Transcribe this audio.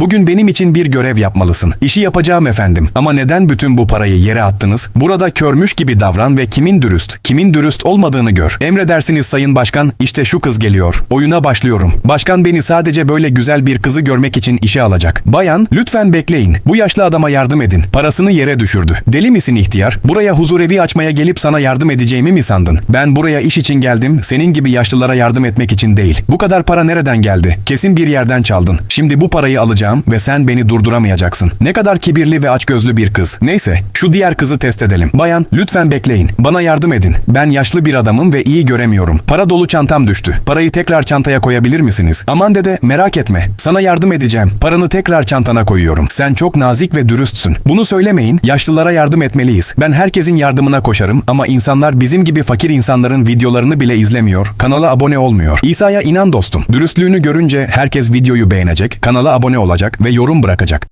Bugün benim için bir görev yapmalısın. İşi yapacağım efendim. Ama neden bütün bu parayı yere attınız? Burada körmüş gibi davran ve kimin dürüst, kimin dürüst olmadığını gör. Emredersiniz sayın başkan, işte şu kız geliyor. Oyuna başlıyorum. Başkan beni sadece böyle güzel bir kızı görmek için işe alacak. Bayan, lütfen bekleyin. Bu yaşlı adama yardım edin. Parasını yere düşürdü. Deli misin ihtiyar? Buraya huzurevi açmaya gelip sana yardım edeceğimi mi sandın? Ben buraya iş için geldim, senin gibi yaşlılara yardım etmek için değil. Bu kadar para nereden geldi? Kesin bir yerden çaldın. Şimdi bu parayı alacağım ve sen beni durduramayacaksın. Ne kadar kibirli ve açgözlü bir kız. Neyse, şu diğer kızı test edelim. Bayan, lütfen bekleyin. Bana yardım edin. Ben yaşlı bir adamım ve iyi göremiyorum. Para dolu çantam düştü. Parayı tekrar çantaya koyabilir misiniz? Aman dede, merak etme. Sana yardım edeceğim. Paranı tekrar çantana koyuyorum. Sen çok nazik ve dürüstsün. Bunu söylemeyin. Yaşlılara yardım etmeliyiz. Ben herkesin yardımına koşarım ama insanlar bizim gibi fakir insanların videolarını bile izlemiyor. Kanala abone olmuyor. İsa'ya inan dostum. Dürüstlüğünü görünce herkes videoyu beğenecek, kanala abone olacak ve yorum bırakacak.